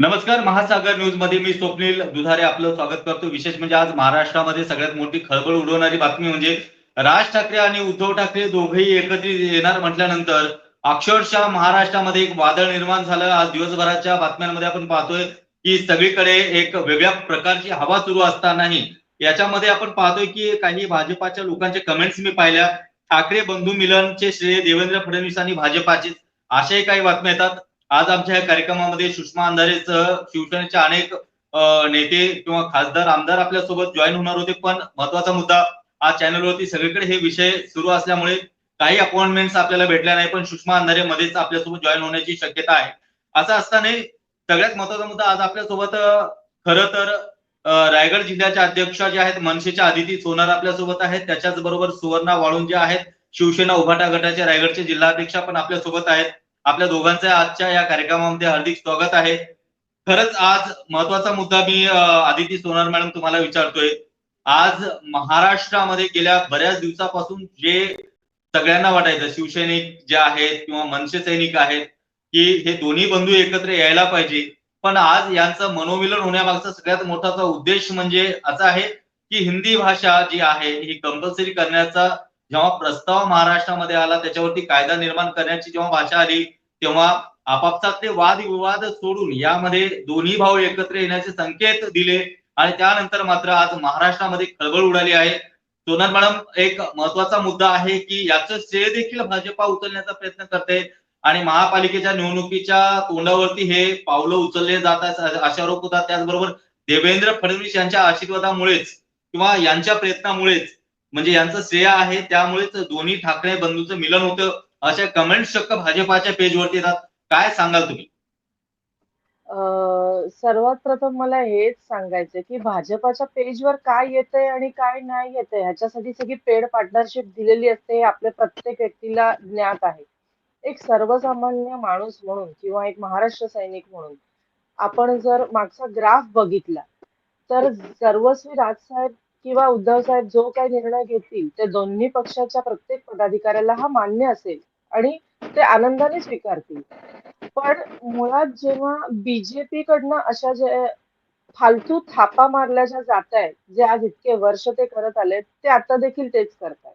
नमस्कार महासागर न्यूजमध्ये मी स्वप्नील दुधारे आपलं स्वागत करतो. विशेष म्हणजे आज महाराष्ट्रामध्ये सगळ्यात मोठी खळबळ उडवणारी बातमी म्हणजे राज ठाकरे आणि उद्धव ठाकरे दोघेही एकत्रित येणार म्हटल्यानंतर अक्षरशः महाराष्ट्रामध्ये एक वादळ निर्माण झालं. आज दिवसभराच्या बातम्यांमध्ये आपण पाहतोय की सगळीकडे एक वेगळ्या प्रकारची हवा सुरू असतानाही याच्यामध्ये आपण पाहतोय की काही भाजपाच्या लोकांचे कमेंट्स मी पाहिल्या. ठाकरे बंधू मिलनचे श्रेय देवेंद्र फडणवीस आणि भाजपाचे अशाही काही बातम्या येतात. आज आमच्या या कार्यक्रमामध्ये सुषमा अंधारेसह शिवसेनेचे अनेक नेते किंवा खासदार आमदार आपल्यासोबत जॉईन होणार होते. पण महत्त्वाचा मुद्दा आज चॅनलवरती सगळीकडे हे विषय सुरू असल्यामुळे काही अपॉइंटमेंट आपल्याला भेटल्या नाही पण सुषमा अंधारे मध्येच आपल्यासोबत जॉईन होण्याची शक्यता आहे. असं असताना सगळ्यात महत्त्वाचा मुद्दा आज आपल्यासोबत खर तर रायगड जिल्ह्याच्या अध्यक्षा जे आहेत मनसेच्या आदिती सोनार आपल्यासोबत आहेत. त्याच्याच बरोबर सुवर्णा वाळून जे आहेत. शिवसेना उभाटा गटाचे रायगडचे जिल्हाध्यक्षा पण आपल्यासोबत आहेत. आपल्या दोघांचं आजच्या या कार्यक्रमामध्ये हार्दिक स्वागत आहे. खरंच आज महत्त्वाचा मुद्दा मी आदिती सोनार मॅडम तुम्हाला विचारतोय. आज महाराष्ट्रामध्ये गेल्या बऱ्याच दिवसापासून जे सगळ्यांना वाटायचं शिवसैनिक जे आहेत किंवा मनसे सैनिक आहेत की हे दोन्ही बंधू एकत्र यायला पाहिजे. पण आज यांचं मनोमिलन होण्यामागचा सगळ्यात मोठाचा उद्देश म्हणजे असा आहे की हिंदी भाषा जी आहे ही कंपल्सरी करण्याचा जेव्हा प्रस्ताव महाराष्ट्रामध्ये आला त्याच्यावरती कायदा निर्माण करण्याची जेव्हा भाषा आली तेव्हा आपापसातले वादविवाद सोडून यामध्ये दोन्ही भाऊ एकत्र येण्याचे संकेत दिले. आणि त्यानंतर मात्र आज महाराष्ट्रामध्ये खळबळ उडाली आहे. सोनल मॅडम एक महत्त्वाचा मुद्दा आहे की याचं श्रेय देखील भाजपा उचलण्याचा प्रयत्न करते. आणि महापालिकेच्या निवडणुकीच्या तोंडावरती हे पावलं उचलले जात आहेत असे आरोप होतात. त्याचबरोबर देवेंद्र फडणवीस यांच्या आशीर्वादामुळेच किंवा यांच्या प्रयत्नामुळेच म्हणजे यांचं श्रेय आहे त्यामुळेच दोन्ही ठाकरे बंधूंचं मिलन होतं. अशा कमेंट चक्क भाजपाच्या पेजवरती येतात. काय सांगाल तुम्ही? सर्वात प्रथम मला हेच सांगायचं की भाजपाच्या पेजवर काय येतंय आणि काय नाही येतंय ह्याच्यासाठी सगळी पेड पार्टनरशिप दिलेली असते हे आपल्या प्रत्येक व्यक्तीला ज्ञात आहे. एक सर्वसामान्य माणूस म्हणून किंवा एक महाराष्ट्र सैनिक म्हणून आपण जर मागचा ग्राफ बघितला तर सर्वस्वी राजसाहेब किंवा उद्धव साहेब जो काही निर्णय घेतील ते दोन्ही पक्षाच्या प्रत्येक पदाधिकाऱ्याला हा मान्य असेल आणि ते आनंदाने स्वीकारतील. पण मुळात जेव्हा बीजेपी कडनं अशा जे फालतू थापा मारल्या ज्या जात आहेत जे आज इतके वर्ष ते करत आले ते आता देखील तेच करतायत.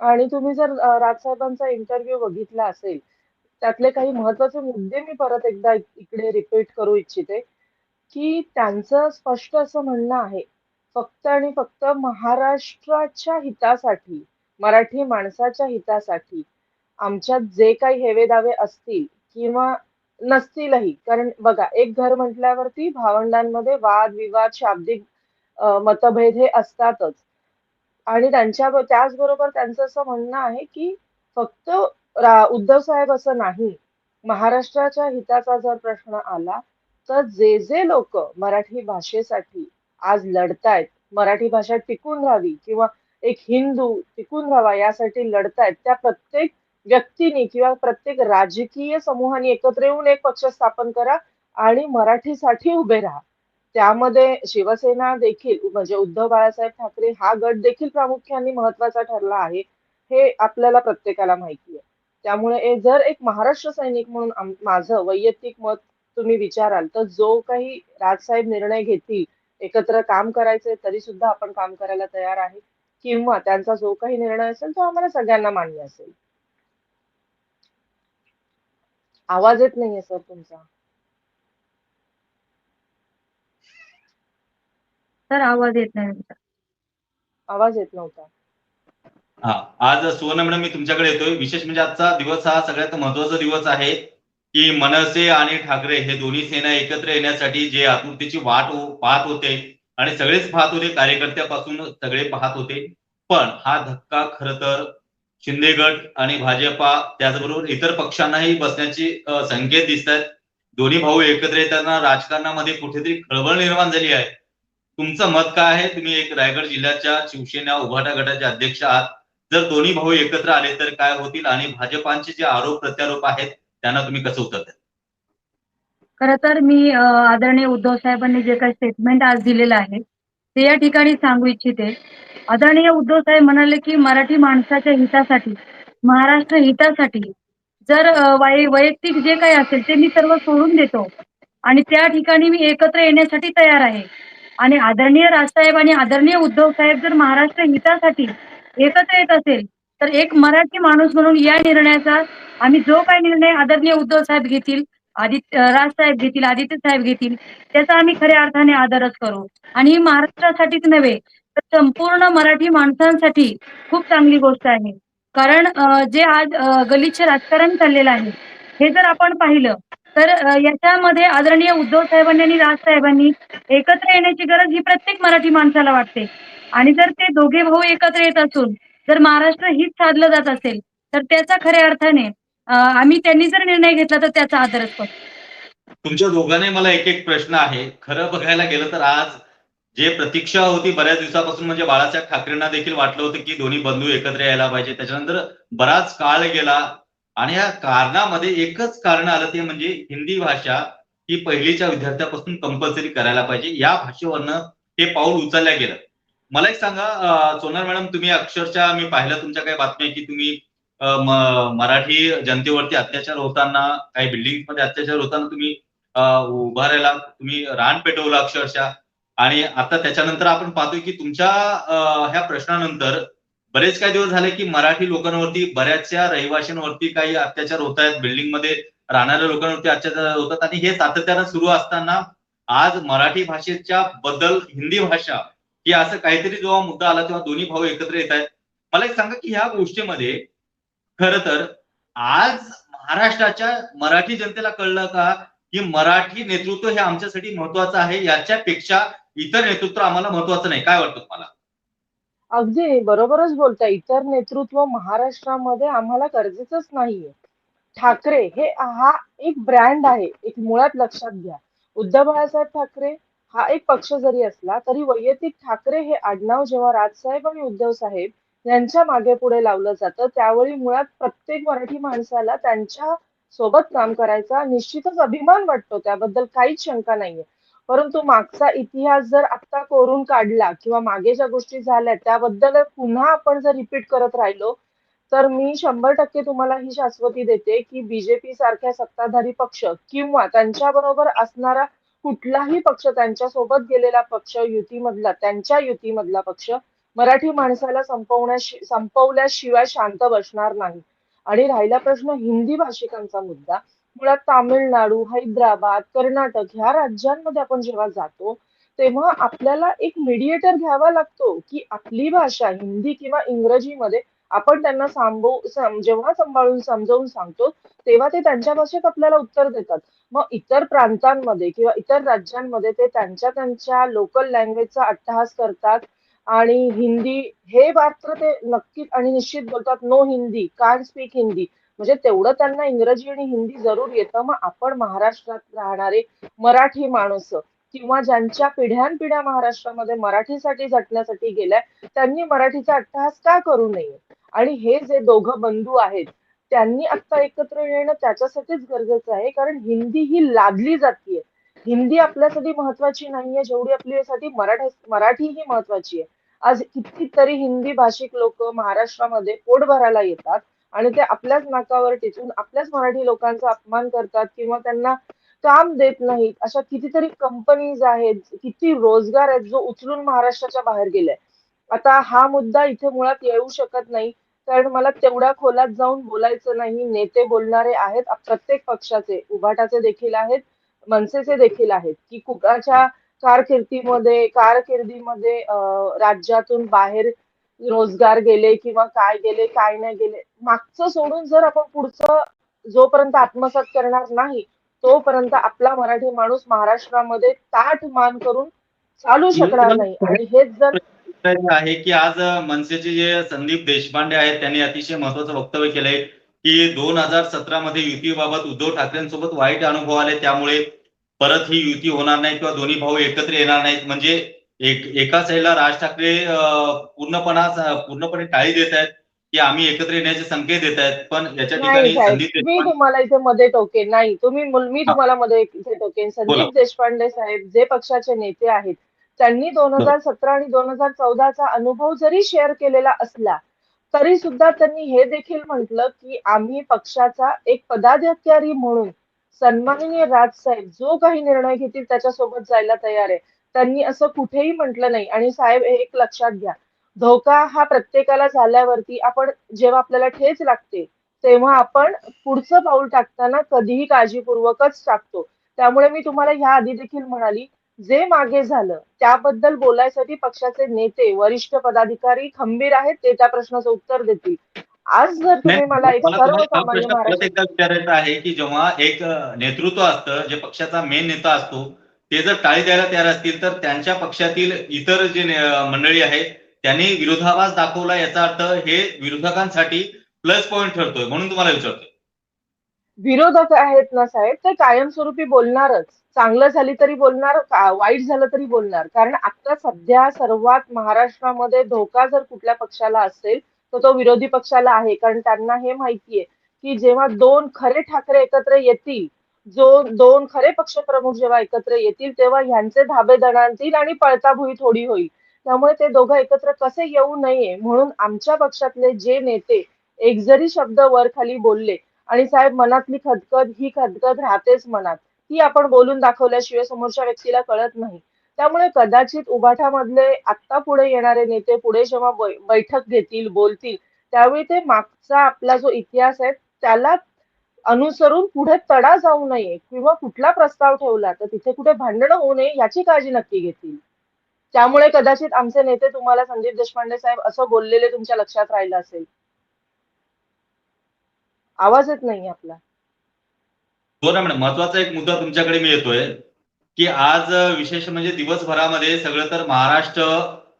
आणि तुम्ही जर राजसाहेबांचा इंटरव्ह्यू बघितला असेल त्यातले काही महत्त्वाचे मुद्दे मी परत एकदा इकडे रिपीट करू इच्छिते की त्यांचं स्पष्ट असं म्हणणं आहे फक्त आणि फक्त महाराष्ट्राच्या हितासाठी मराठी माणसाच्या हितासाठी आमच्यात जे काही हेवेदावे असतील किंवा नसतीलही कारण बघा एक घर म्हटल्यावरती भावंडांमध्ये वाद विवाद शाब्दिक मतभेद हे असतातच. आणि त्यांच्या त्याचबरोबर त्यांचं असं म्हणणं आहे की फक्त रा- उद्धव साहेब असं नाही महाराष्ट्राच्या हिताचा जर प्रश्न आला तर जे जे लोक मराठी भाषेसाठी आज लढतायत. मराठी भाषा टिकून राहावी किंवा एक हिंदू टिकून राहावा यासाठी लढतायत. त्या प्रत्येक व्यक्तीने किंवा प्रत्येक राजकीय समूहाने एकत्र येऊन एक पक्ष स्थापन करा आणि मराठीसाठी उभे राहा. त्यामध्ये शिवसेना देखील म्हणजे उद्धव बाळासाहेब ठाकरे हा गट देखील प्रामुख्याने महत्त्वाचा ठरला आहे हे आपल्याला प्रत्येकाला माहिती आहे. त्यामुळे जर एक महाराष्ट्र सैनिक म्हणून माझं वैयक्तिक मत तुम्ही विचाराल तर जो काही राजसाहेब निर्णय घेतील एकत्र काम करायचे तरी सुद्धा आपण काम करायला तयार आहे. किंवा त्यांचा जो काही निर्णय असेल तो आम्हाला सगळ्यांना मान्य असेल. आवाज येत नाहीये सर तुमचा. सर आवाज येत नाही तुमचा. आवाज येत नव्हता. हा आज सुवर्ण मॅडम मी तुमच्याकडे येतोय. विशेष म्हणजे आजचा दिवस हा सगळ्यात महत्त्वाचा दिवस आहे. की मनसे आणि ठाकरे हे दोन्ही सेना एकत्र येण्यासाठी जे आतुरतेची वाट हो- पाहत होते आणि सगळेच पाहत होते कार्यकर्त्यापासून सगळे पाहत होते. पण हा धक्का खर तर शिंदे गट आणि भाजपा त्याचबरोबर इतर पक्षांनाही बसण्याची संकेत दिसत आहेत दोन्ही भाऊ एकत्र येताना राजकारणामध्ये कुठेतरी खळबळ निर्माण झाली आहे. तुमचं मत काय आहे? तुम्ही एक रायगड जिल्ह्याच्या शिवसेना उभाटा गटाचे अध्यक्ष आहात. जर दोन्ही भाऊ एकत्र आले तर काय होतील? आणि भाजपांचे जे आरोप प्रत्यारोप आहेत त्यांना तुम्ही कसं उत्तर द्या खरं तर मी आदरणीय उद्धव साहेबांनी जे काही स्टेटमेंट आज दिलेलं आहे ते या ठिकाणी सांगू इच्छिते. आदरणीय उद्धव साहेब म्हणाले की मराठी माणसाच्या हितासाठी महाराष्ट्र हितासाठी जर वैयक्तिक जे काही असेल ते मी सर्व सोडून देतो. आणि त्या ठिकाणी मी एकत्र येण्यासाठी तयार आहे. आणि आदरणीय राजसाहेब आणि आदरणीय उद्धव साहेब जर महाराष्ट्र हितासाठी एकत्र येत असेल तर एक मराठी माणूस म्हणून या निर्णयाचा आम्ही जो काही निर्णय आदरणीय उद्धव साहेब घेतील आदित्य राजसाहेब घेतील आदित्य साहेब घेतील त्याचा आम्ही खऱ्या अर्थाने आदरच करू. आणि ही महाराष्ट्रासाठीच नव्हे तर संपूर्ण मराठी माणसांसाठी खूप चांगली गोष्ट आहे. कारण जे आज गलिच्छ राजकारण चाललेलं आहे हे जर आपण पाहिलं तर याच्यामध्ये आदरणीय उद्धव साहेबांनी आणि राजसाहेबांनी एकत्र येण्याची गरज ही प्रत्येक मराठी माणसाला वाटते. आणि जर ते दोघे भाऊ एकत्र येत असून जर महाराष्ट्र हित साधलं जात असेल तर त्याचा खऱ्या अर्थाने आम्ही त्यांनी जर निर्णय घेतला तर त्याचा आदरच करतो. तुमच्या दोघांनी मला एक एक प्रश्न आहे. खरं बघायला गेलं तर आज जे प्रतीक्षा होती बऱ्याच दिवसापासून म्हणजे बाळासाहेब ठाकरेंना देखील वाटलं होतं की दोन्ही बंधू एकत्र यायला पाहिजे. त्याच्यानंतर बराच काळ गेला आणि या कारणामध्ये एकच कारण आलं ते म्हणजे हिंदी भाषा ही पहिलीच्या विद्यार्थ्यापासून कंपल्सरी करायला पाहिजे. या भाषेवरनं हे पाऊल उचलल्या गेलं. मला एक सांगा सोनार मॅडम तुम्ही अक्षरशः मी पाहिलं तुमच्या काही बातम्या की तुम्ही मराठी जनतेवरती अत्याचार होताना काही बिल्डिंगमध्ये अत्याचार होताना तुम्ही उभा उभारायला तुम्ही रान पेटवलं अक्षरशः. आणि आता त्याच्यानंतर आपण पाहतोय की तुमच्या ह्या प्रश्नानंतर बरेच काही दिवस झाले की मराठी लोकांवरती बऱ्याचशा रहिवाशांवरती काही अत्याचार होत आहेत. बिल्डिंगमध्ये राहणाऱ्या लोकांवरती अत्याचार होतात. आणि हे सातत्यानं सुरू असताना आज मराठी भाषेच्या बद्दल हिंदी भाषा की असं काहीतरी जेव्हा मुद्दा आला तेव्हा दोन्ही भाऊ एकत्र येत आहेत. मला एक सांगा की ह्या गोष्टीमध्ये खर तर आज महाराष्ट्राच्या मराठी जनतेला कळलं का की मराठी नेतृत्व हे आमच्यासाठी महत्वाचं आहे याच्यापेक्षा इतर नेतृत्व आम्हाला महत्वाचं नाही. काय वाटतं तुम्हाला? अगदी बरोबरच बोलताय. इतर नेतृत्व महाराष्ट्रामध्ये आम्हाला गरजेचंच नाहीये. ठाकरे हे हा एक ब्रँड आहे. एक मुळात लक्षात घ्या. उद्धव बाळासाहेब ठाकरे हा एक पक्ष जरी असला तरी वैयक्तिक ठाकरे हे आडनाव जेव्हा राजसाहेब आणि उद्धव साहेब यांच्या मागे पुढे लावलं जातं त्यावेळी मुळात प्रत्येक मराठी माणसाला त्यांच्यासोबत काम करायचा निश्चितच अभिमान वाटतो. त्याबद्दल काहीच शंका नाहीये. परंतु मागचा इतिहास जर आता कोरून काढला किंवा मागे ज्या गोष्टी झाल्या त्याबद्दल पुन्हा आपण जर रिपीट करत राहिलो तर मी शंभर टक्के तुम्हाला ही शाश्वती देते की बीजेपी सारख्या सत्ताधारी पक्ष किंवा त्यांच्या बरोबर असणारा कुठलाही पक्ष त्यांच्यासोबत गेलेला पक्ष युतीमधला त्यांच्या युतीमधला पक्ष मराठी माणसाला संपवण्याशी संपवल्याशिवाय शांत बसणार नाही. आणि राहिला प्रश्न हिंदी भाषिकांचा मुद्दा. मुळात तामिळनाडू हैदराबाद कर्नाटक ह्या राज्यांमध्ये आपण जेव्हा जातो तेव्हा आपल्याला एक मीडिएटर घ्यावा लागतो की आपली भाषा हिंदी किंवा इंग्रजीमध्ये आपण त्यांना सांगू सम- जेव्हा सांभाळून समजावून सांगतो तेव्हा ते त्यांच्या भाषेत आपल्याला उत्तर देतात. मग इतर प्रांतांमध्ये किंवा इतर राज्यांमध्ये ते त्यांच्या त्यांच्या लोकल लँग्वेजचा अट्टहास करतात आणि हिंदी हे मात्र ते नक्कीच आणि निश्चित बोलतात नो हिंदी कान स्पीक हिंदी म्हणजे तेवढं त्यांना इंग्रजी आणि हिंदी जरूर येतं. मग आपण महाराष्ट्रात राहणारे मराठी माणसं किंवा ज्यांच्या पिढ्यानपिढ्या महाराष्ट्रामध्ये मराठीसाठी झटण्यासाठी गेल्या त्यांनी मराठीचा अट्टहास का करू नये? आणि हे जे दोघं बंधू आहेत त्यांनी आता एकत्र येणं त्याच्यासाठीच गरजेचं आहे कारण हिंदी ही लादली जातीये. हिंदी आपल्यासाठी महत्वाची नाहीये जेवढी आपल्यासाठी मराठी मराठी ही महत्वाची आहे. आज कितीतरी हिंदी भाषिक लोक महाराष्ट्रामध्ये पोट भरायला येतात आणि ते आपल्याच नाकावर टिचून आपल्याच मराठी लोकांचा अपमान करतात किंवा त्यांना काम देत नाहीत अशा कितीतरी कंपनीज आहेत किती रोजगार आहेत जो उचलून महाराष्ट्राच्या बाहेर गेलाय. आता हा मुद्दा इथे मुळात येऊ शकत नाही. कारण मला तेवढ्या खोलात जाऊन बोलायचं नाही. नेते बोलणारे आहेत प्रत्येक पक्षाचे. उभाटाचे देखील आहेत मनसेचे देखील आहेत. की कुणाच्या कारकिर्दीमध्ये कारकिर्दीमध्ये राज्यातून बाहेर रोजगार गेले किंवा काय गेले काय नाही गेले. मागचं सोडून जर आपण पुढचं जोपर्यंत आत्मसात करणार नाही तोपर्यंत आपला मराठी माणूस महाराष्ट्रामध्ये ताठ मान करून चालू शकणार नाही. आणि हेच जर तर आहे की आज मनसेचे जे संदीप देशपांडे आहेत त्यांनी अतिशय महत्वाचं वक्तव्य केलंय की दोन हजार सतरा मध्ये युतीबाबत उद्धव ठाकरेंसोबत वाईट अनुभव आले त्यामुळे परत ही युती होणार नाही किंवा दोन्ही भाऊ एकत्र येणार नाहीत. म्हणजे एक एका साईडला राज ठाकरे पूर्णपणा पूर्णपणे टाळी देत आहेत की आम्ही एकत्र येण्याचे संकेत देत आहेत. पण याच्या ठिकाणी मी तुम्हाला इथे मध्ये टोकेन. नाही तुम्ही मी तुम्हाला मध्ये इथे टोकेन. संदीप देशपांडे साहेब जे पक्षाचे नेते आहेत त्यांनी दोन हजार सतरा आणि दोन हजार चौदाचा अनुभव जरी शेअर केलेला असला तरी सुद्धा त्यांनी हे देखील म्हटलं की आम्ही पक्षाचा एक पदाधिकारी म्हणून सन्माननीय राजसाहेब जो काही निर्णय घेतील त्याच्यासोबत जायला तयार आहे. त्यांनी असं कुठेही म्हटलं नाही. आणि साहेब हे एक लक्षात घ्या. धोका हा प्रत्येकाला झाल्यावरती आपण जेव्हा आपल्याला ठेच लागते तेव्हा आपण पुढचं पाऊल टाकताना कधीही काळजीपूर्वकच टाकतो. त्यामुळे मी तुम्हाला ह्या आधी देखील म्हणाली जे मागे झालं त्याबद्दल बोलायसाठी पक्षाचे नेते वरिष्ठ पदाधिकारी खंबीर आहेत ते त्या प्रश्नाचं उत्तर देतील. आज जर तुम्ही मला एक विचारायचा आहे की जेव्हा एक नेतृत्व असतं जे पक्षाचा मेन नेता असतो ते जर टाळी द्यायला तयार असतील तर त्यांच्या पक्षातील इतर जे मंडळी आहे त्यांनी विरोधाभास दाखवला याचा अर्थ हे विरोधकांसाठी प्लस पॉईंट ठरतोय म्हणून तुम्हाला विचारतोय. विरोधक आहेत ना साहेब ते कायमस्वरूपी बोलणारच. चांगलं झाली तरी बोलणार वाईट झालं तरी बोलणार. कारण आता सध्या सर्वात महाराष्ट्रामध्ये धोका जर कुठल्या पक्षाला असेल तर तो विरोधी पक्षाला आहे. कारण त्यांना हे माहितीये की जेव्हा दोन खरे ठाकरे एकत्र येतील जो दोन खरे पक्षप्रमुख जेव्हा एकत्र येतील तेव्हा ह्यांचे धाबे दणाणतील आणि पळताभुई थोडी होईल. त्यामुळे ते दोघं एकत्र कसे येऊ नये म्हणून आमच्या पक्षातले जे नेते एक जरी शब्द वर खाली बोलले आणि साहेब मनातली खदखद ही खदखद राहतेच मनात. ती आपण बोलून दाखवल्याशिवाय समोरच्या व्यक्तीला कळत नाही. त्यामुळे कदाचित उभाठामधले आत्ता पुढे येणारे नेते पुढे जेव्हा बैठक घेतील बोलतील त्यावेळी ते मागचा आपला जो इतिहास आहे त्याला अनुसरून पुढे तडा जाऊ नये किंवा कुठला प्रस्ताव ठेवला तर तिथे कुठे भांडणं होऊ नये याची काळजी नक्की घेतील. त्यामुळे कदाचित आमचे नेते तुम्हाला संदीप देशपांडे साहेब असं बोललेले तुमच्या लक्षात राहिलं असेल. आवाज येत नाही आपला. हो ना मॅडम. महत्त्वाचा एक मुद्दा तुमच्याकडे मी येतोय की आज विशेष म्हणजे दिवसभरामध्ये सगळं तर महाराष्ट्र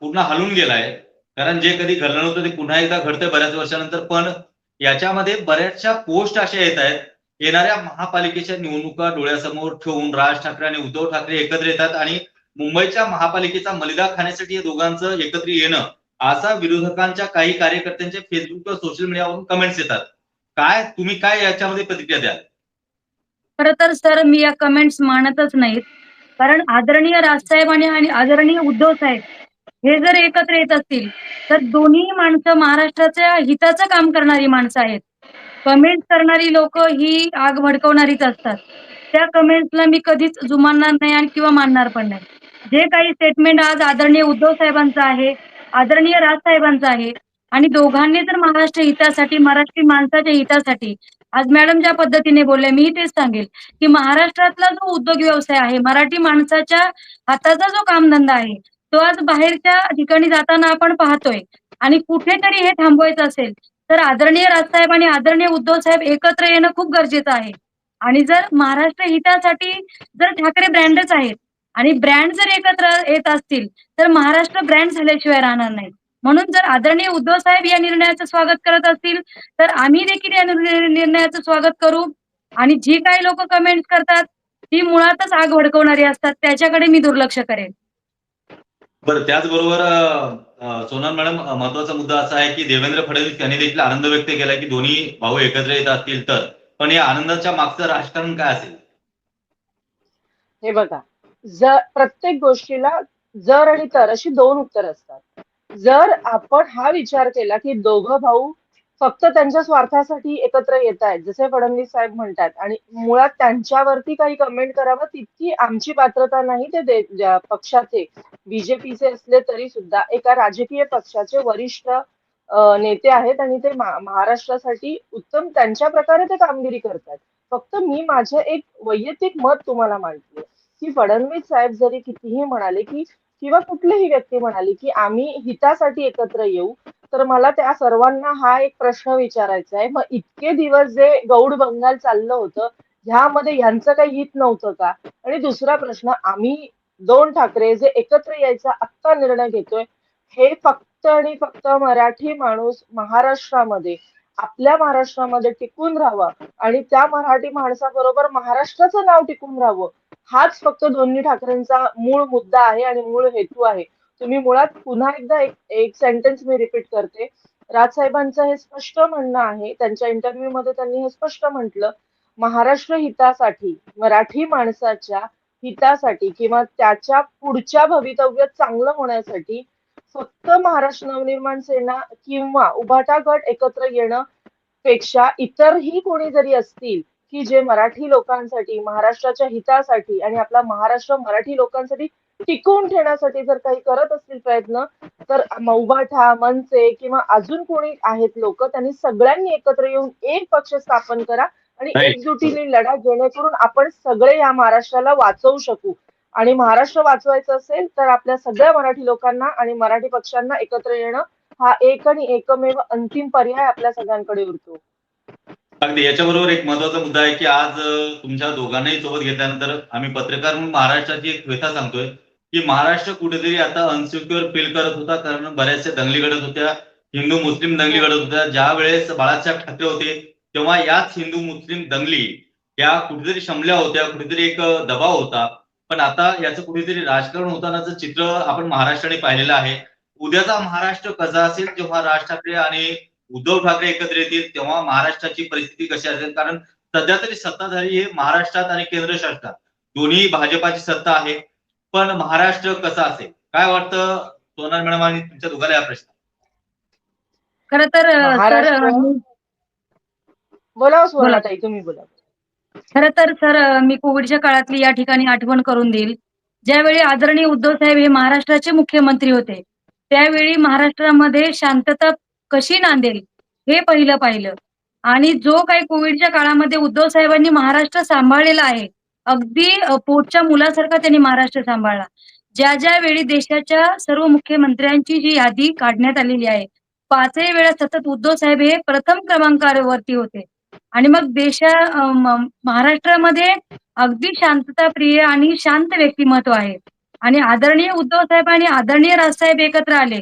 पूर्ण हलून गेलाय. कारण जे कधी घडलं नव्हतं ते पुन्हा एकदा घडतंय बऱ्याच वर्षानंतर. पण याच्यामध्ये बऱ्याचशा पोस्ट अशा येत आहेत. येणाऱ्या महापालिकेच्या निवडणुका डोळ्यासमोर ठेवून राज ठाकरे आणि उद्धव ठाकरे एकत्र येतात आणि मुंबईच्या महापालिकेचा मलिदा खाण्यासाठी या दोघांचं एकत्र येणं असा विरोधकांच्या काही कार्यकर्त्यांच्या फेसबुक किंवा सोशल मीडियावरून कमेंट्स येतात. काय तुम्ही काय याच्यामध्ये प्रतिक्रिया द्याल? खरं तर सर मी या कमेंट्स मानतच नाहीत. कारण आदरणीय राजसाहेब आणि आदरणीय उद्धव साहेब हे जर एकत्र येत असतील तर दोन्ही माणसं महाराष्ट्राच्या हिताचं काम करणारी माणसं आहेत. कमेंट करणारी लोक ही आग भडकवणारीच असतात. त्या कमेंट्सला मी कधीच जुमानणार नाही आणि किंवा मानणार पण नाही. जे काही स्टेटमेंट आज आदरणीय उद्धव साहेबांचं आहे आदरणीय राजसाहेबांचं आहे आणि दोघांनी जर महाराष्ट्र हितासाठी मराठी माणसाच्या हितासाठी आज मॅडम ज्या पद्धतीने बोलले मी तेच सांगेल की महाराष्ट्रातला जो उद्योग व्यवसाय आहे मराठी माणसाच्या हाताचा जो कामधंदा आहे तो आज बाहेरच्या ठिकाणी जाताना आपण पाहतोय. आणि कुठेतरी हे थांबवायचं असेल तर आदरणीय राजसाहेब आणि आदरणीय उद्धव साहेब एकत्र येणं खूप गरजेचं आहे. आणि जर महाराष्ट्र हितासाठी जर ठाकरे ब्रँडच आहेत आणि ब्रँड जर एकत्र येत असतील तर महाराष्ट्र ब्रँड झाल्याशिवाय राहणार नाही. म्हणून जर आदरणीय उद्धव साहेब या निर्णयाचं स्वागत करत असतील तर आम्ही देखील या निर्णय- निर्णयाचं स्वागत करू. आणि जी काही लोक कमेंट करतात ती मुळातच आग भडकवणारी असतात. त्याच्याकडे मी दुर्लक्ष करेन. बरं त्याचबरोबर सोनल मॅडम महत्त्वाचा मुद्दा असा आहे की देवेंद्र फडणवीस यांनी देखील आनंद व्यक्त केला की दोन्ही भाऊ एकत्र येत असतील तर. पण या आनंदाच्या मागचं राजकारण काय असेल? हे बघा जर प्रत्येक गोष्टीला जर आणि तर अशी दोन उत्तर असतात. जर आपण हा विचार केला की दोघं भाऊ फक्त त्यांच्या स्वार्थासाठी एकत्र येत आहेत जसे फडणवीस साहेब म्हणतात आणि मुळात त्यांच्यावरती काही कमेंट करावं तितकी आमची पात्रता नाही ते पक्षाचे. बीजेपीचे असले तरी सुद्धा एका राजकीय पक्षाचे वरिष्ठ नेते आहेत आणि ते महाराष्ट्रासाठी उत्तम त्यांच्या प्रकारे ते कामगिरी करतात. फक्त मी माझं एक वैयक्तिक मत तुम्हाला मांडते. की फडणवीस साहेब जरी कितीही म्हणाले की किंवा कुठलीही व्यक्ती म्हणाली की आम्ही हितासाठी एकत्र येऊ तर मला त्या सर्वांना हा एक प्रश्न विचारायचा आहे. मग इतके दिवस जे गौड बंगाल चाललं होतं ह्यामध्ये ह्यांचं काही हित नव्हतं का? आणि दुसरा प्रश्न आम्ही दोन ठाकरे जे एकत्र यायचा आत्ता निर्णय घेतोय हे फक्त आणि फक्त मराठी माणूस महाराष्ट्रामध्ये आपल्या महाराष्ट्रामध्ये टिकून राहावा आणि त्या मराठी माणसाबरोबर महाराष्ट्राचं नाव टिकून राहावं हाच फक्त दोन्ही ठाकरेंचा मूळ मुद्दा आहे आणि मूळ हेतू आहे. तुम्ही मुळात पुन्हा एकदा एक एक सेंटेन्स मी रिपीट करते. राजसाहेबांचं हे स्पष्ट म्हणणं आहे. त्यांच्या इंटरव्ह्यू मध्ये त्यांनी हे स्पष्ट म्हटलं. महाराष्ट्र हितासाठी मराठी माणसाच्या हितासाठी किंवा त्याच्या पुढच्या भवितव्य चांगलं होण्यासाठी फक्त महाराष्ट्र नवनिर्माण सेना किंवा उभाटा गट एकत्र येणं पेक्षा इतरही कोणी जरी असतील की जे मराठी लोकांसाठी महाराष्ट्राच्या हितासाठी आणि आपला महाराष्ट्र मराठी लोकांसाठी टिकवून ठेवण्यासाठी जर काही करत असतील प्रयत्न तर मौबाठा मनसे किंवा अजून कोणी आहेत लोक त्यांनी सगळ्यांनी एकत्र येऊन एक पक्ष स्थापन करा आणि. एकजुटीने लढा जेणेकरून आपण सगळे या महाराष्ट्राला वाचवू शकू आणि महाराष्ट्र वाचवायचं असेल तर आपल्या सगळ्या मराठी लोकांना आणि मराठी पक्षांना एकत्र येणं हा एक आणि एकमेव अंतिम पर्याय आपल्या सगळ्यांकडे उरतो अगदी याच्याबरोबर एक महत्त्वाचा मुद्दा आहे की आज तुमच्या दोघांनाही सोबत घेतल्यानंतर आम्ही पत्रकार म्हणून महाराष्ट्राची एक व्यथा सांगतोय की महाराष्ट्र कुठेतरी आता अनसिक्युअर फील करत होता कारण बऱ्याचशा दंगली घडत होत्या हिंदू मुस्लिम दंगली घडत होत्या. ज्या वेळेस बाळासाहेब ठाकरे होते तेव्हा याच हिंदू मुस्लिम दंगली या कुठेतरी शमल्या होत्या कुठेतरी एक दबाव होता. पण आता याचं कुठेतरी राजकारण होतानाचं चित्र आपण महाराष्ट्राने पाहिलेलं आहे. उद्याचा महाराष्ट्र कसा असेल जेव्हा राज ठाकरे आणि उद्धव ठाकरे एकत्र येतील तेव्हा महाराष्ट्राची परिस्थिती कशी असेल? कारण सध्या तरी सत्ताधारी हे महाराष्ट्रात आणि केंद्र शासनात दोन्ही भाजपाची सत्ता आहे. पण महाराष्ट्र कसा असेल? काय वाटतं सोनार मॅडम आणि तुमच्या दोघांना या प्रश्न खर तर अ, मी- बोला सुवर्णाताई तुम्ही बोला. खरं तर सर मी कोविडच्या काळातली या ठिकाणी आठवण करून देईल. ज्यावेळी आदरणीय उद्धव साहेब हे महाराष्ट्राचे मुख्यमंत्री होते त्यावेळी महाराष्ट्रामध्ये शांतता कशी नांदेल हे पहिलं पाहिलं. आणि जो काही कोविडच्या काळामध्ये उद्धव साहेबांनी महाराष्ट्र सांभाळलेला आहे अगदी पोटच्या मुलासारखा त्यांनी महाराष्ट्र सांभाळला. ज्या ज्या वेळी देशाच्या सर्व मुख्यमंत्र्यांची जी यादी काढण्यात आलेली आहे पाचही वेळा सतत उद्धव साहेब हे प्रथम क्रमांकावरती होते. आणि मग देशा महाराष्ट्रामध्ये अगदी शांतता प्रिय आणि शांत व्यक्तिमत्व आहे. आणि आदरणीय उद्धव साहेब आणि आदरणीय राजसाहेब एकत्र आले.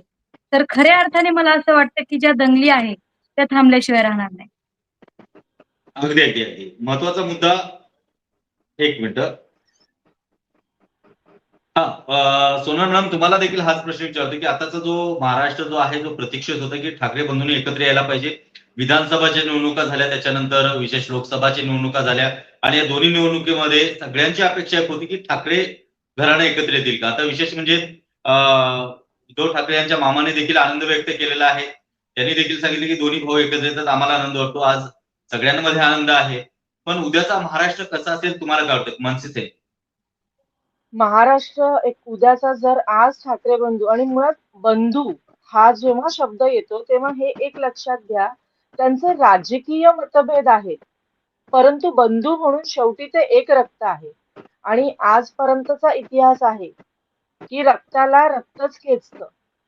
तर खऱ्या अर्थाने मला असं वाटतं की ज्या दंगली आहे त्या थांबल्याशिवाय राहणार नाही. अगदी अगदी अगदी. महत्त्वाचा मुद्दा एक मिनिट. हा सोनम सोनल तुम्हाला देखील हाच प्रश्न विचारतो की आताचा जो महाराष्ट्र जो आहे जो प्रतीक्षित होता की ठाकरे बंधूंनी एकत्र यायला पाहिजे. विधानसभाच्या निवडणुका झाल्या त्याच्यानंतर विशेष लोकसभाच्या निवडणुका झाल्या आणि या दोन्ही निवडणुकीमध्ये सगळ्यांची अपेक्षा एक होती की ठाकरे घराणं एकत्र येतील का? आता विशेष म्हणजे उद्धव ठाकरे यांच्या मामाने देखील आनंद व्यक्त केलेला आहे. त्यांनी देखील सांगितले की दोन्ही भाऊ एकत्र येतात आम्हाला आनंद वाटतो. आज सगळ्यांमध्ये आनंद आहे. पण उद्याचा महाराष्ट्र कसा असेल तुम्हाला काय वाटतं? मनसेचे. महाराष्ट्र एक उद्याचा जर आज ठाकरे बंधू आणि मुळात बंधू हा जेव्हा शब्द येतो तेव्हा हे एक लक्षात घ्या त्यांचे राजकीय मतभेद आहेत. परंतु बंधू म्हणून शेवटी ते एक रक्त आहे. आणि आजपर्यंतचा इतिहास आहे. की रक्ताला रक्तच खेचतं.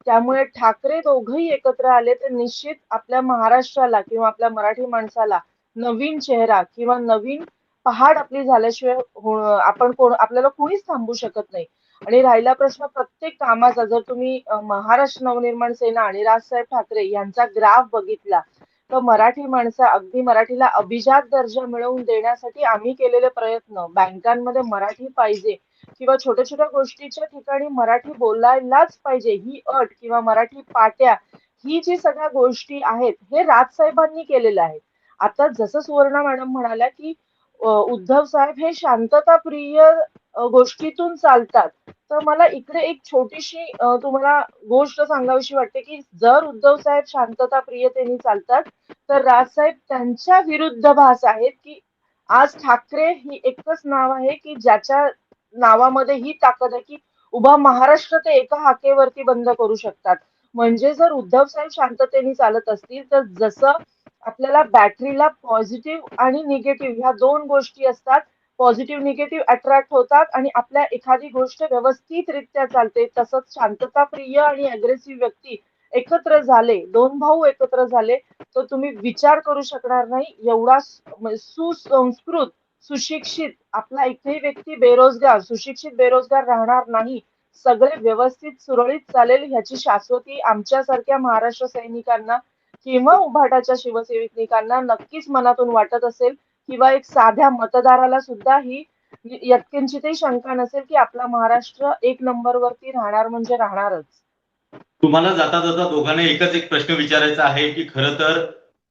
त्यामुळे ठाकरे दोघही एकत्र आले तर निश्चित आपल्या महाराष्ट्राला किंवा आपल्या मराठी माणसाला नवीन चेहरा किंवा नवीन पहाड आपली झाल्याशिवाय हो, आपण कोण आपल्याला कोणीच थांबू शकत नाही. आणि राहिला प्रश्न प्रत्येक कामाचा जर तुम्ही महाराष्ट्र नवनिर्माण सेना आणि राजसाहेब ठाकरे यांचा ग्राफ बघितला तर मराठी माणसं अगदी मराठीला अभिजात दर्जा मिळवून देण्यासाठी आम्ही केलेले प्रयत्न. बँकांमध्ये मराठी पाहिजे किंवा छोट्या छोट्या गोष्टीच्या ठिकाणी मराठी बोलायलाच पाहिजे ही अट किंवा मराठी पाट्या ही जी सगळ्या गोष्टी आहेत हे राजसाहेबांनी केलेलं आहे. आता जसं सुवर्णा मॅडम म्हणाल्या की उद्धव साहेब हे शांतताप्रिय गोष्टीतून चालतात. तर मला इकडे एक छोटीशी तुम्हाला गोष्ट सांगावीशी वाटते की जर उद्धव साहेब शांतताप्रियतेने चालतात तर राजसाहेब त्यांच्या विरुद्ध भास आहेत की आज ठाकरे ही एकच नाव आहे की ज्याच्या नावामध्ये ही ताकद आहे की उभा महाराष्ट्र ते एका हाकेवरती बंद करू शकतात. म्हणजे जर उद्धव साहेब शांततेने चालत असतील तर जसं आपल्याला बॅटरीला पॉझिटिव्ह आणि निगेटिव्ह ह्या दोन गोष्टी असतात. पॉझिटिव्ह निगेटिव्ह अट्रॅक्ट होतात आणि आपल्या एखादी गोष्ट व्यवस्थितरित्या चालते. तसंच शांतताप्रिय आणि अग्रेसिव्ह व्यक्ती एकत्र झाले दोन भाऊ एकत्र झाले तर तुम्ही विचार करू शकणार नाही. एवढा म्हणजे सुसंस्कृत सुशिक्षित आपला एकही व्यक्ती बेरोजगार सुशिक्षित बेरोजगार राहणार नाही. सगळे व्यवस्थित सुरळीत चालेल ह्याची शाश्वती आमच्यासारख्या महाराष्ट्र सैनिकांना किंवा उभाटाच्या शिवसैनिकांना नक्कीच मनातून वाटत असेल किंवा एक साध्या मतदाराला सुद्धा ही यत्किंचितही शंका नसेल की आपला महाराष्ट्र एक नंबरवरती राहणार म्हणजे राहणारच. तुम्हाला जाता जाता दोघांना एकच एक प्रश्न विचारायचा आहे की खर तर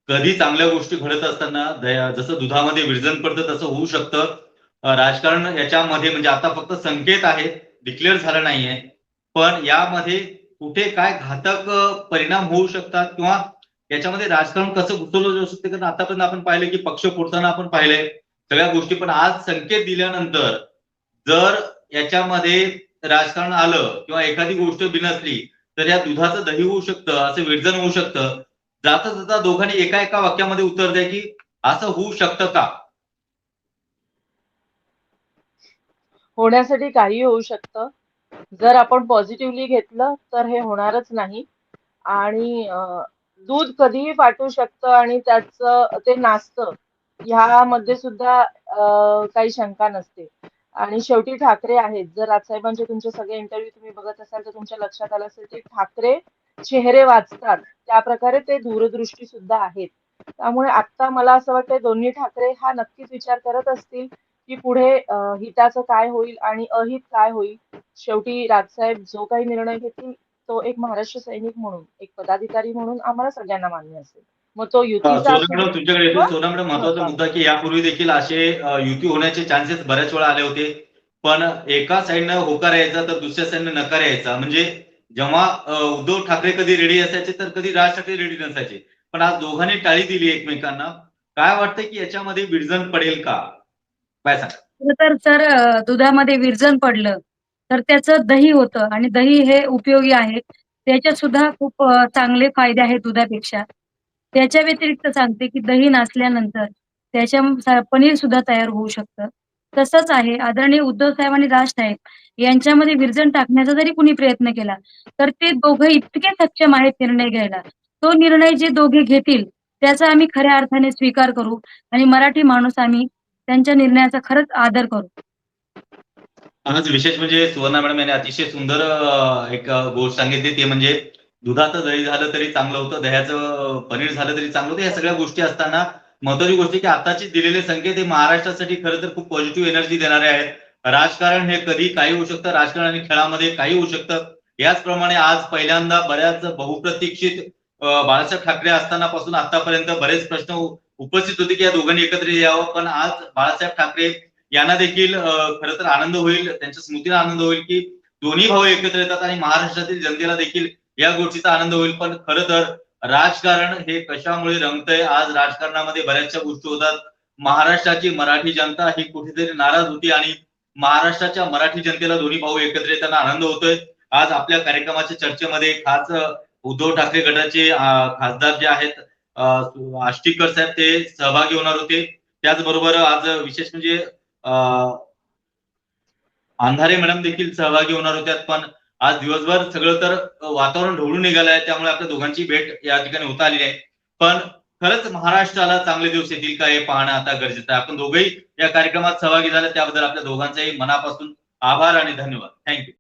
कधी चांगल्या गोष्टी घडत असताना दया- जसं दुधामध्ये विरजन पडतं तसं होऊ शकतं. राजकारण याच्यामध्ये म्हणजे आता फक्त संकेत आहेत डिक्लेअर झालं नाहीये. पण यामध्ये कुठे काय घातक परिणाम होऊ शकतात किंवा याच्यामध्ये राजकारण कसं गुंतवलं जाऊ शकते? कारण आतापर्यंत आपण पाहिलं की पक्ष फोडताना आपण पाहिलंय. सगळ्या गोष्टी पण आज संकेत दिल्यानंतर जर याच्यामध्ये राजकारण आलं किंवा एखादी गोष्ट बिनसली तर या दुधाचं दही होऊ शकतं असं विरजन होऊ शकतं. जाता जाता दोघांनी एका एका वाक्यामध्ये उत्तर द्या की असं होऊ शकतं का? होण्यासाठी काही होऊ शकतं. जर आपण पॉझिटिव्हली घेतलं तर हे होणारच नाही. आणि दूध कधीही फाटू शकतं आणि त्याचं ते नाचतं. ह्यामध्ये सुद्धा काही शंका नसते. आणि शेवटी ठाकरे आहेत. जर राजसाहेबांचे तुमचे सगळे इंटरव्ह्यू तुम्ही बघत असाल तर तुमच्या लक्षात आलं असेल ते ठाकरे चेहरे वाचतात. त्या प्रकारे ते दूरदृष्टी सुद्धा आहेत. त्यामुळे आता मला असं वाटतं दोन्ही ठाकरे हा नक्कीच विचार करत असतील की पुढे हिताचं काय होईल आणि अहित काय होईल. शेवटी राजसाहेब जो काही निर्णय घेतील तो एक महाराष्ट्र सैनिक म्हणून एक पदाधिकारी म्हणून आम्हाला सगळ्यांना मान्य असेल. मग तो युतीचा तुमच्याकडे येतो किंवा सोना मॅडम महत्त्वाचा. मुद्दा की यापूर्वी देखील असे युती होण्याचे चान्सेस बऱ्याच वेळा आले होते. पण एका साईडनं होकार यायचा तर दुसऱ्या साईडनं नकार यायचा. म्हणजे जेव्हा उद्धव ठाकरे कधी रेडी असायचे तर कधी राज ठाकरे रेडी नसायचे. पण आज दोघांनी टाळी दिली एकमेकांना. काय वाटतं की याच्यामध्ये विरजन पडेल का? काय सांगा खरं तर अ, दुधामध्ये विरजण पडलं. तर त्याचं दही होतं आणि दही हे उपयोगी आहे. त्याच्यात सुद्धा खूप चांगले फायदे आहेत दुधापेक्षा. त्याच्या व्यतिरिक्त सांगते की दही नाचल्यानंतर त्याच्या पनीर सुद्धा तयार होऊ शकतं. तसंच आहे आदरणीय उद्धव साहेब आणि राज साहेब यांच्यामध्ये विरजण टाकण्याचा जरी कुणी प्रयत्न केला तर ते दोघं इतके सक्षम आहेत निर्णय घ्यायला. तो निर्णय जे दोघे घेतील त्याचा आम्ही खऱ्या अर्थाने स्वीकार करू आणि मराठी माणूस आम्ही त्यांच्या निर्णयाचा खरंच आदर करू. आज विशेष म्हणजे सुवर्णा मॅडम यांनी अतिशय सुंदर एक गोष्ट सांगितली. ते म्हणजे दुधाचं दही झालं तरी चांगलं होतं दह्याचं पनीर झालं तरी चांगलं होतं. या सगळ्या गोष्टी असताना महत्वाची गोष्ट की आताचे दिलेले संकेत हे महाराष्ट्रासाठी खरं तर खूप पॉझिटिव्ह एनर्जी देणारे आहेत. राजकारण हे कधी काही होऊ शकतं राजकारण आणि खेळामध्ये काही होऊ शकतं. याचप्रमाणे आज पहिल्यांदा बऱ्याच बहुप्रतीक्षित बाळासाहेब ठाकरे असताना पासून आतापर्यंत बरेच प्रश्न उपस्थित होते की या दोघांनी एकत्र यावं. पण आज बाळासाहेब ठाकरे यांना देखील खर तर आनंद होईल त्यांच्या स्मृतीला आनंद होईल की दोन्ही भाऊ एकत्र येतात आणि महाराष्ट्रातील जनतेला देखील या गोष्टीचा आनंद होईल. पण खर तर राजकारण हे कशामुळे रंगतंय? आज राजकारणामध्ये बऱ्याचशा गोष्टी होतात. महाराष्ट्राची मराठी जनता ही कुठेतरी नाराज होती आणि महाराष्ट्राच्या मराठी जनतेला दोन्ही भाऊ एकत्र येताना आनंद होतोय. आज आपल्या कार्यक्रमाच्या चर्चेमध्ये खास उद्धव ठाकरे गटाचे खासदार जे आहेत आष्टीकर साहेब ते सहभागी होणार होते. त्याचबरोबर आज विशेष म्हणजे अंधारे मॅडम देखील सहभागी होणार होत्यात पण आज दिवसभर सगळं तर वातावरण ढवळून निघालं आहे त्यामुळे आपल्या दोघांची भेट या ठिकाणी होता आलेली आहे पण खरंच महाराष्ट्राला चांगले दिवस येतील का हे पाहणं आता गरजेचं आहे. आपण दोघंही या कार्यक्रमात सहभागी झाले त्याबद्दल आपल्या दोघांचाही मनापासून आभार आणि धन्यवाद. थँक्यू